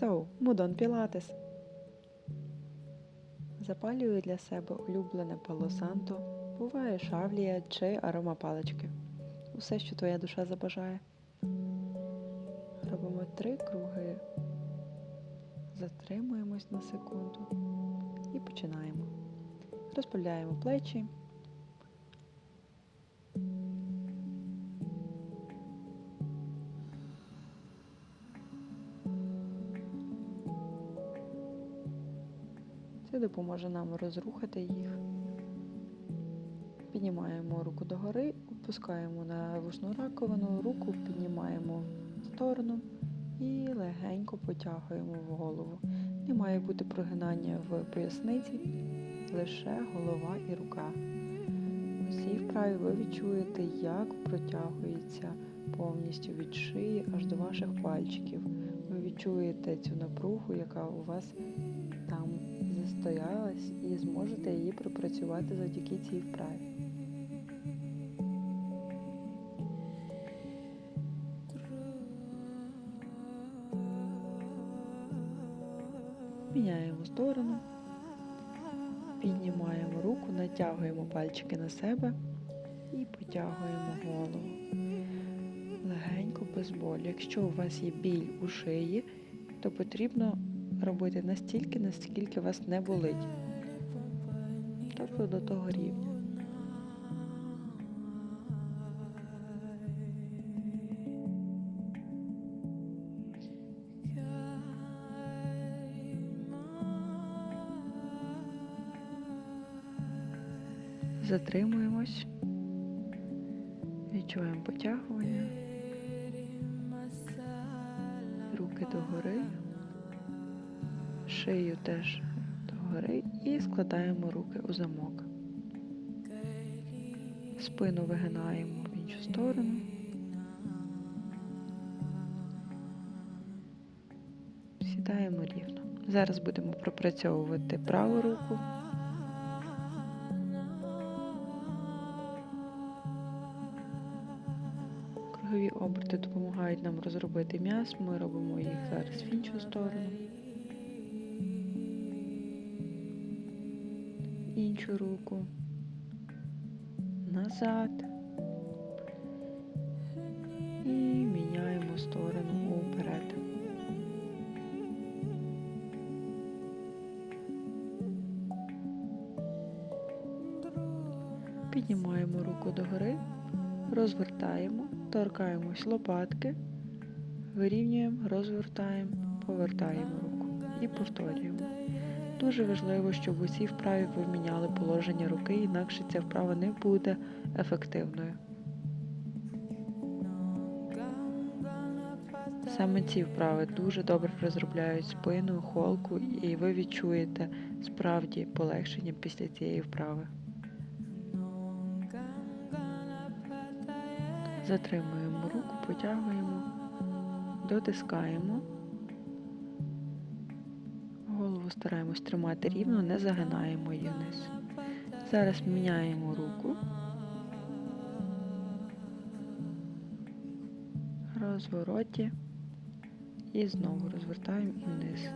So, Мудон Пілатес. Запалюю для себе улюблене палосанто, буває шавлія чи аромапалички. Усе, що твоя душа забажає. Робимо три круги. Затримуємось на секунду і починаємо. Розпиляємо плечі. Допоможе нам розрухати їх. Піднімаємо руку догори, опускаємо на вушну раковину, руку піднімаємо в сторону і легенько потягуємо в голову. Не має бути прогинання в поясниці, лише голова і рука. У цій вправі ви відчуєте, як протягується повністю від шиї аж до ваших пальчиків. Ви відчуєте цю напругу, яка у вас там застоялась, і зможете її пропрацювати завдяки цій вправі. Міняємо сторону, піднімаємо руку, натягуємо пальчики на себе і потягуємо голову. Легенько без болю. Якщо у вас є біль у шиї, то потрібно робити настільки, наскільки вас не болить. Тобто до того рівня. Затримуємось. Відчуваємо потягування. Руки догори. Шию теж догори і складаємо руки у замок. Спину вигинаємо в іншу сторону. Сідаємо рівно. Зараз будемо пропрацьовувати праву руку. Кругові оберти допомагають нам розробити м'яз. Ми робимо їх зараз в іншу сторону. Іншу руку. Назад. І міняємо сторону уперед. Піднімаємо руку догори, розвертаємо, торкаємось лопатки, вирівнюємо, розвертаємо, повертаємо руку і повторюємо. Дуже важливо, щоб у цій вправі ви міняли положення руки, інакше ця вправа не буде ефективною. Саме ці вправи дуже добре розробляють спину, холку, і ви відчуєте справді полегшення після цієї вправи. Затримуємо руку, потягуємо, дотискаємо. Голову стараємось тримати рівно, не загинаємо її вниз. Зараз міняємо руку. Розвороті. І знову розвертаємо і вниз.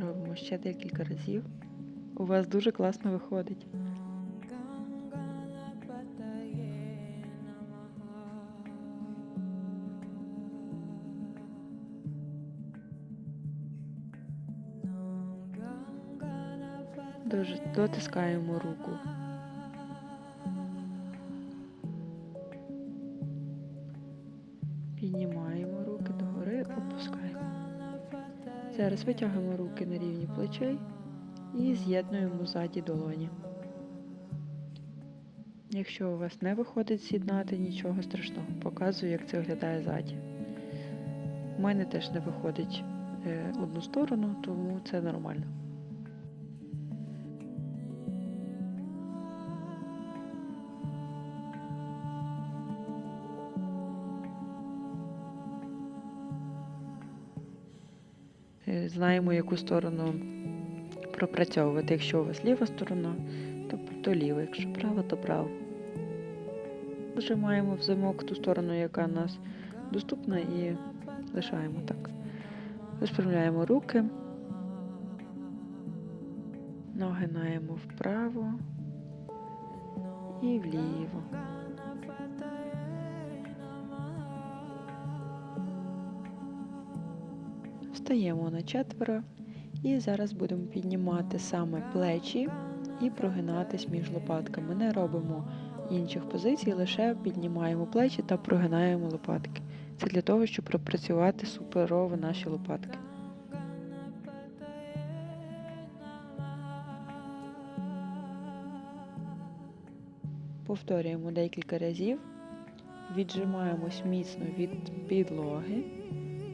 Робимо ще декілька разів. У вас дуже класно виходить. Дотискаємо руку. Піднімаємо руки догори, опускаємо. Зараз витягуємо руки на рівні плечей і з'єднуємо ззаді долоні. Якщо у вас не виходить з'єднати, нічого страшного, показую, як це виглядає ззаді. У мене теж не виходить е, одну сторону, тому це нормально. Знаємо, яку сторону пропрацьовувати. Якщо у вас ліва сторона, то, то ліва, якщо права, то право. Вжимаємо в замок ту сторону, яка нас доступна, і лишаємо так. Розправляємо руки, нагинаємо вправо і вліво. Встаємо на четверо і зараз будемо піднімати саме плечі і прогинатись між лопатками. Не робимо інших позицій, лише піднімаємо плечі та прогинаємо лопатки. Це для того, щоб пропрацювати суперово наші лопатки. Повторюємо декілька разів, віджимаємось міцно від підлоги,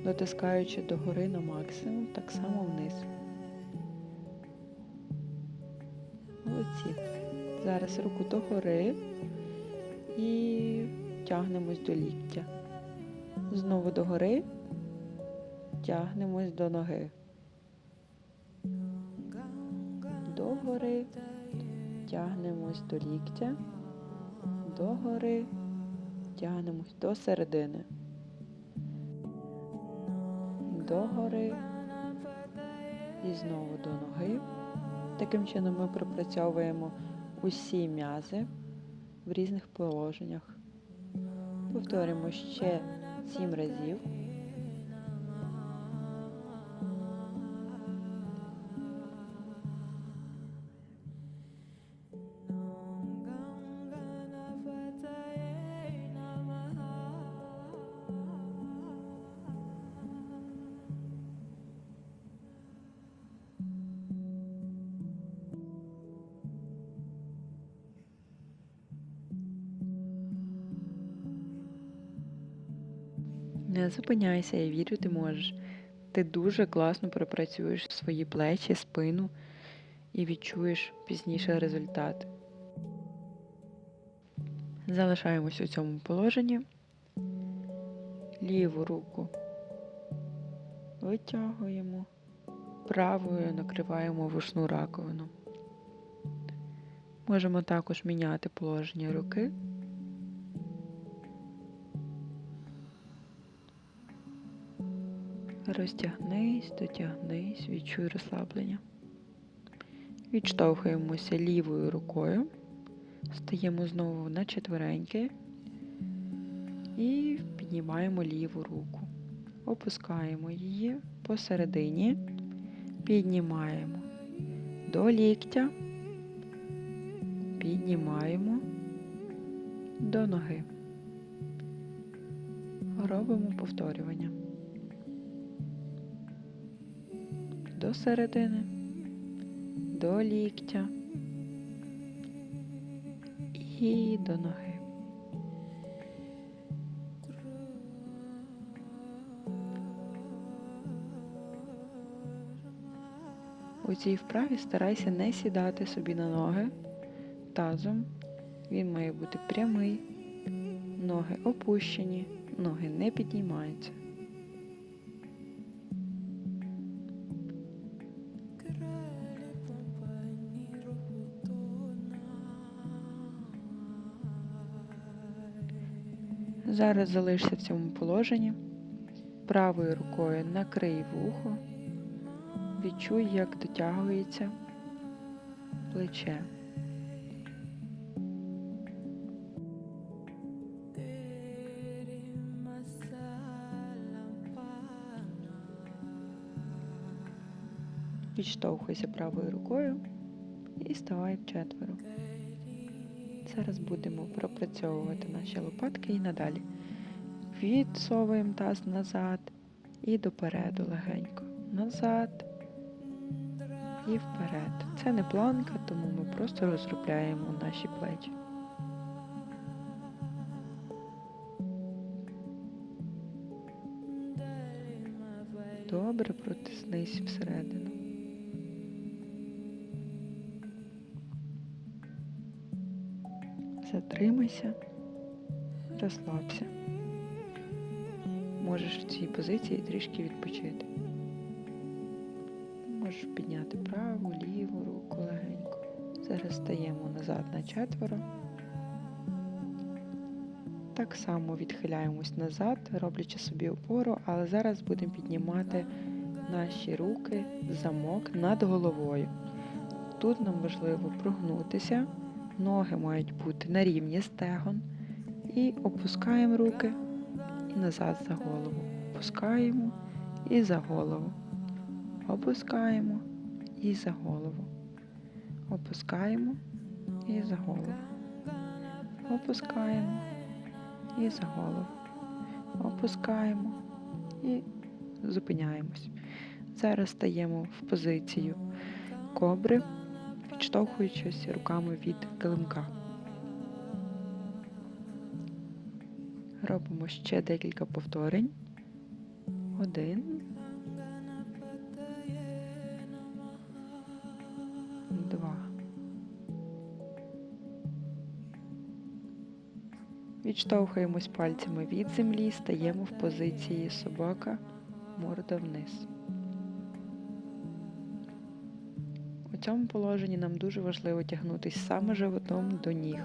дотискаючи догори на максимум, так само вниз. Молодці. Зараз руку догори і тягнемось до ліктя. Знову догори, тягнемось до ноги. Догори, тягнемось до ліктя, догори, тягнемось до середини. Догори і знову до ноги. Таким чином ми пропрацьовуємо усі м'язи в різних положеннях. Повторимо ще 7 разів. Не зупиняйся, я вірю, ти можеш. Ти дуже класно пропрацюєш свої плечі, спину і відчуєш пізніше результат. Залишаємось у цьому положенні. Ліву руку витягуємо, правою накриваємо вушну раковину. Можемо також міняти положення руки. Розтягнись, дотягнись, відчуй розслаблення. Відштовхуємося лівою рукою, стаємо знову на четвереньки і піднімаємо ліву руку. Опускаємо її посередині, піднімаємо до ліктя, піднімаємо до ноги. Робимо повторювання. До середини, до ліктя і до ноги. У цій вправі старайся не сідати собі на ноги тазом. Він має бути прямий, ноги опущені, ноги не піднімаються. Зараз залишся в цьому положенні. Правою рукою накрий вухо, відчуй, як дотягується плече. Відштовхуйся правою рукою і ставай в четверо. Зараз будемо пропрацьовувати наші лопатки і надалі. Відсовуємо таз назад і допереду легенько. Назад і вперед. Це не планка, тому ми просто розробляємо наші плечі. Добре протиснись всередину. Затримайся, розслабся. Можеш в цій позиції трішки відпочити. Можеш підняти праву, ліву руку легенько. Зараз стаємо назад на четверо. так само відхиляємось назад, роблячи собі опору, але зараз будемо піднімати наші руки замок над головою. Тут нам важливо прогнутися, ноги мають бути на рівні стегон. І опускаємо руки і назад за голову. Опускаємо і за голову. Опускаємо і за голову. Опускаємо і за голову. Опускаємо і за голову. Опускаємо і зупиняємось. Зараз стаємо в позицію кобри, відштовхуючись руками від килимка. Робимо ще декілька повторень. Один. Два. Відштовхуємось пальцями від землі, стаємо в позиції собака, морда вниз. Цьому положенні нам дуже важливо тягнутися саме животом до ніг,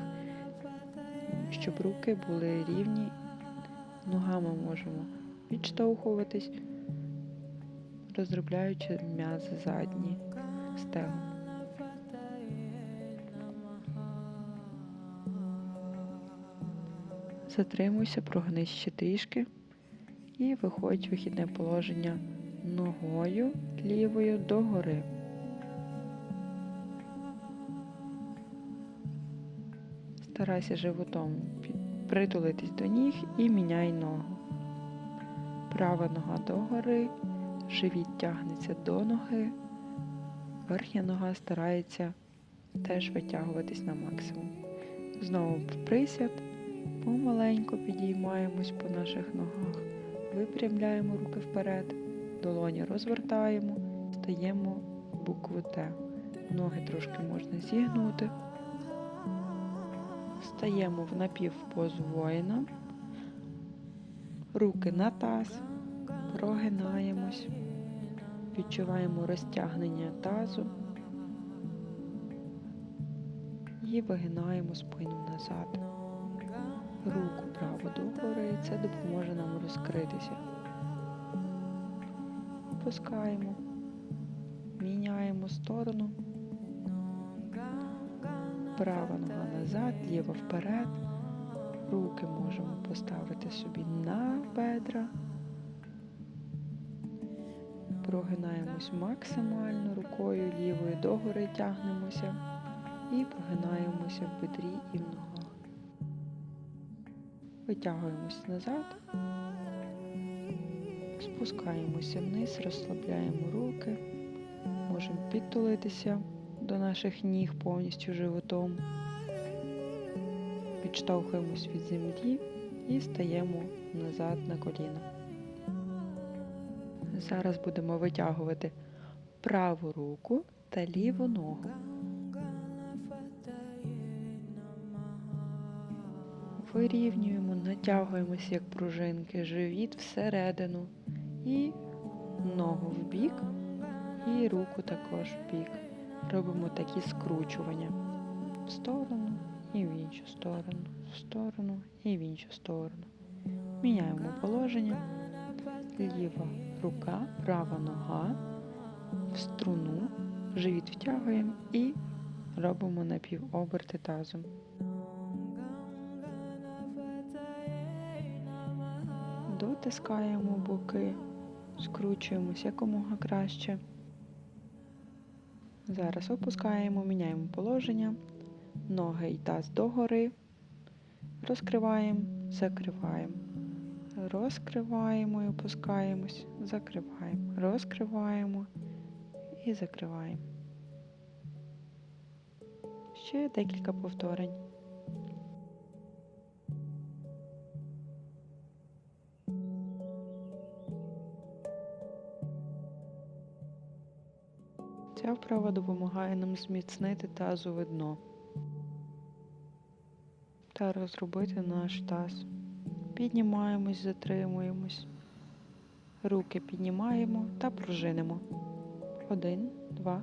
щоб руки були рівні Ногами можемо відштовхуватись, розробляючи м'язи задні стегон. Затримуйся, прогнись ще трішки і виходь в вихідне положення ногою лівою догори. Старайся животом притулитись до ніг і міняй ногу. Права нога догори, живіт тягнеться до ноги, верхня нога старається теж витягуватись на максимум. Знову в присяд, помаленьку підіймаємось по наших ногах, випрямляємо руки вперед, долоні розвертаємо, стаємо букву Т. Ноги трошки можна зігнути. Стаємо в напівпозу воїна, руки на таз, прогинаємось, відчуваємо розтягнення тазу. І вигинаємо спину назад. Руку право догори, це допоможе нам розкритися. Опускаємо, міняємо сторону права нога назад, ліва вперед. Руки можемо поставити собі на бедра. Прогинаємось максимально рукою лівою догори тягнемося і прогинаємося в бедрі і в ногах. Витягуємось назад, спускаємося вниз, розслабляємо руки, можемо підтулитися до наших ніг повністю животом. Відштовхуємось від землі і стаємо назад на коліна. Зараз будемо витягувати праву руку та ліву ногу. Вирівнюємо, натягуємося як пружинки, живіт всередину і ногу в бік, і руку також в бік робимо такі скручування в сторону і в іншу сторону, в сторону і в іншу сторону. Міняємо положення. Ліва рука, права нога в струну, живіт втягуємо і робимо напівоберти тазом. Дотискаємо боки, скручуємося якомога краще. Зараз опускаємо, міняємо положення, ноги і таз догори, розкриваємо, закриваємо, розкриваємо і опускаємось, закриваємо, розкриваємо і закриваємо. Ще декілька повторень. Ця вправа допомагає нам зміцнити тазове дно та розробити наш таз. Піднімаємось, затримуємось. Руки піднімаємо та пружинимо. Один, два,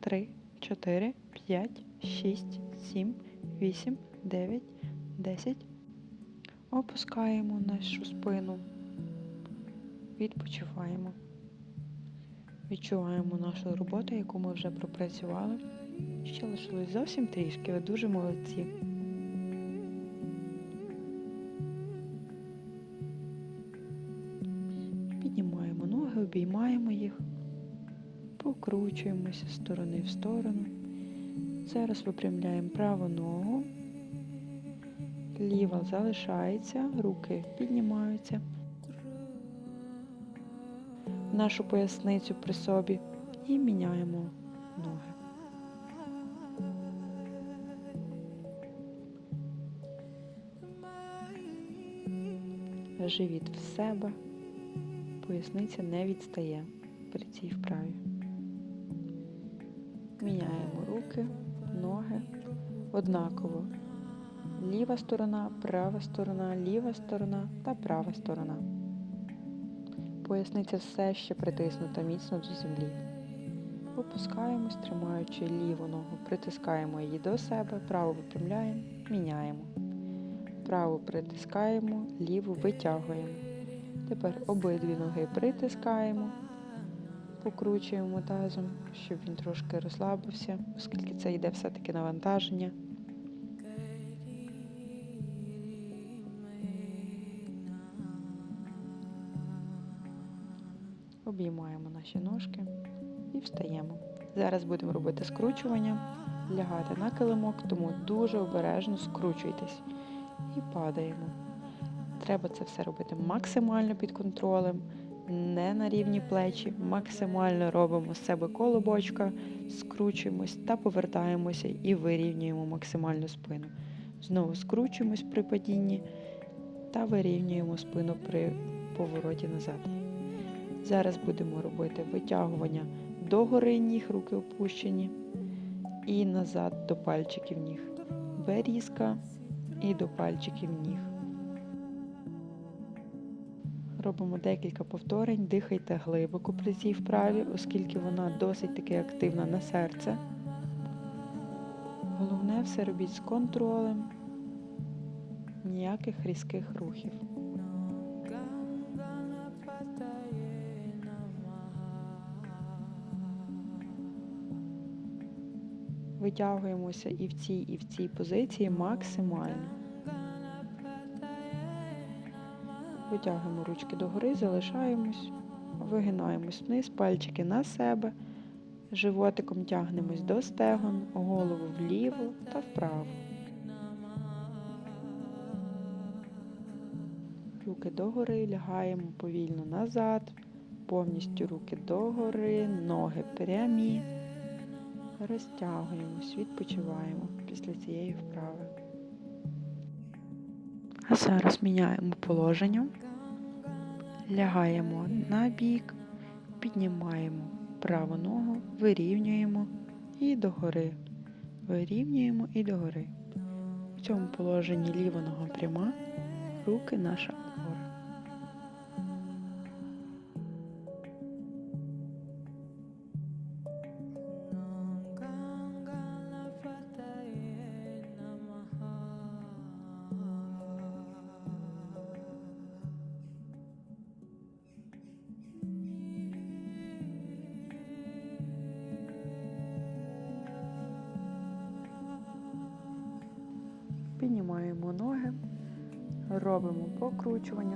три, чотири, п'ять, шість, сім, вісім, дев'ять, десять. Опускаємо нашу спину. Відпочиваємо. Відчуваємо нашу роботу, яку ми вже пропрацювали. Ще лишилось зовсім трішки, ви дуже молодці. Піднімаємо ноги, обіймаємо їх, покручуємося з сторони в сторону. Зараз випрямляємо праву ногу, ліва залишається, руки піднімаються. Нашу поясницю при собі і міняємо ноги. Живіт в себе, поясниця не відстає при цій вправі. Міняємо руки, ноги однаково. Ліва сторона, права сторона, ліва сторона та права сторона. Поясниця все ще притиснута міцно до землі. Опускаємось, тримаючи ліву ногу, притискаємо її до себе, праву випрямляємо, міняємо. Праву притискаємо, ліву витягуємо. Тепер обидві ноги притискаємо, покручуємо тазом, щоб він трошки розслабився, оскільки це йде все-таки навантаження. Обіймаємо наші ножки і встаємо. Зараз будемо робити скручування, лягати на килимок, тому дуже обережно скручуйтесь і падаємо. Треба це все робити максимально під контролем, не на рівні плечі, максимально робимо з себе колобочка, скручуємось та повертаємося і вирівнюємо максимально спину. Знову скручуємось при падінні та вирівнюємо спину при повороті назад. Зараз будемо робити витягування до гори ніг, руки опущені, і назад до пальчиків ніг. Берізка і до пальчиків ніг. Робимо декілька повторень, дихайте глибоко при цій вправі, оскільки вона досить таки активна на серце. Головне все робіть з контролем, ніяких різких рухів. Витягуємося і в цій, і в цій позиції максимально. Витягуємо ручки догори, залишаємось, вигинаємось вниз, пальчики на себе, животиком тягнемось до стегон, голову вліво та вправо. Руки догори, лягаємо повільно назад, повністю руки догори, ноги прямі. Розтягуємось, відпочиваємо після цієї вправи. А зараз міняємо положення, лягаємо на бік, піднімаємо праву ногу, вирівнюємо і догори. Вирівнюємо і догори. В цьому положенні ліва нога пряма, руки наша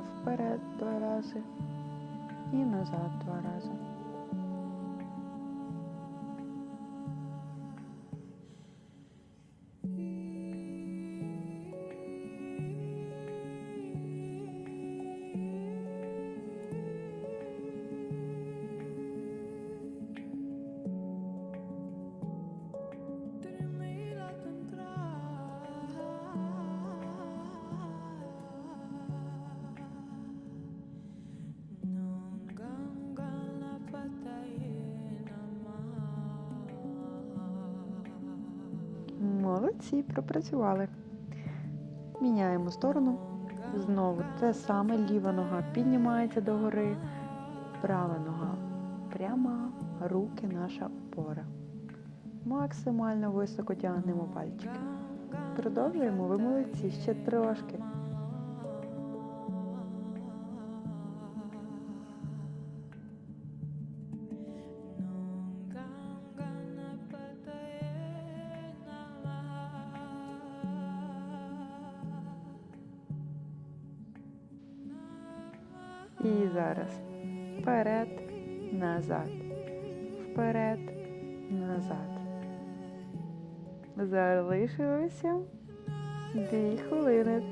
вперед два рази і назад два рази. Пропрацювали. Міняємо сторону. Знову те саме, ліва нога піднімається догори, права нога пряма, руки наша опора. Максимально високо тягнемо пальчики. Продовжуємо, ви молодці, ще трошки. Зараз вперед, назад, вперед, назад. Залишилося дві хвилини.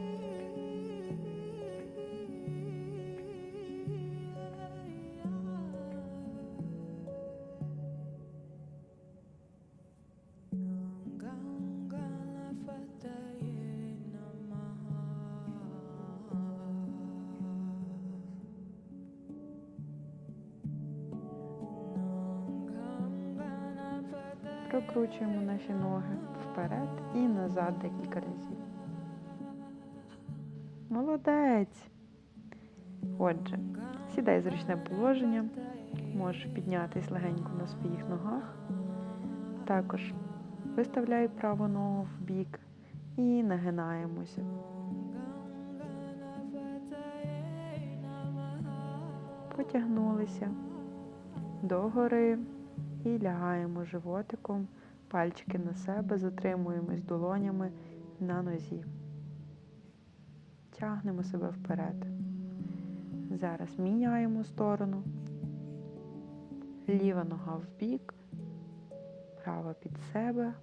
Прокручуємо наші ноги вперед і назад декілька разів. Молодець. Отже, сідай зручне положення. Можеш піднятись легенько на своїх ногах. Також виставляй праву ногу в бік і нагинаємося. Потягнулися догори і лягаємо животиком, пальчики на себе, затримуємось долонями на нозі. Тягнемо себе вперед. Зараз міняємо сторону. Ліва нога в бік, права під себе,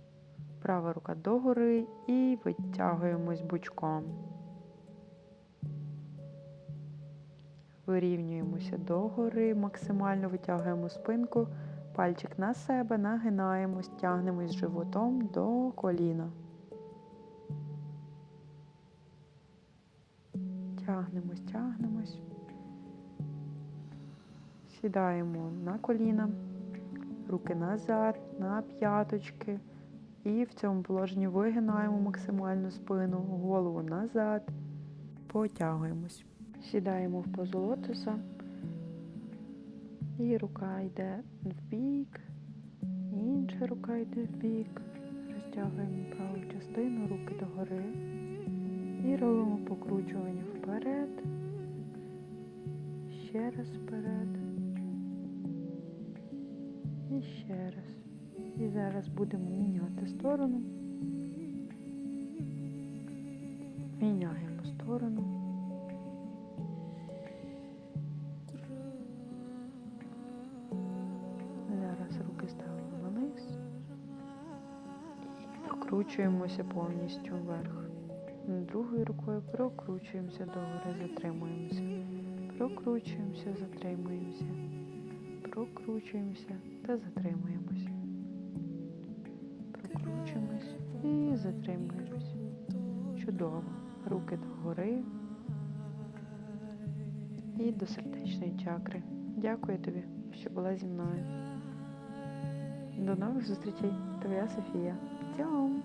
права рука догори і витягуємось бочком. Вирівнюємося догори, максимально витягуємо спинку, пальчик на себе, нагинаємось, тягнемось животом до коліна. Тягнемось, тягнемось. Сідаємо на коліна, руки назад, на п'яточки. І в цьому положенні вигинаємо максимально спину, голову назад, потягуємось. Сідаємо в позу лотоса. І рука йде в бік, інша рука йде в бік. Розтягуємо праву частину, руки догори. І робимо покручування вперед. Ще раз вперед. І ще раз. І зараз будемо міняти сторону. Міняємо сторону. Прокручуємося повністю вверх. Другою рукою прокручуємося догори, затримуємося. Прокручуємося, затримуємося. Прокручуємося та затримуємося. Прокручуємось і затримуємося. Чудово. Руки догори і до сердечної чакри. Дякую тобі, що була зі мною. До нових зустрічей. Твоя Софія. Цьом!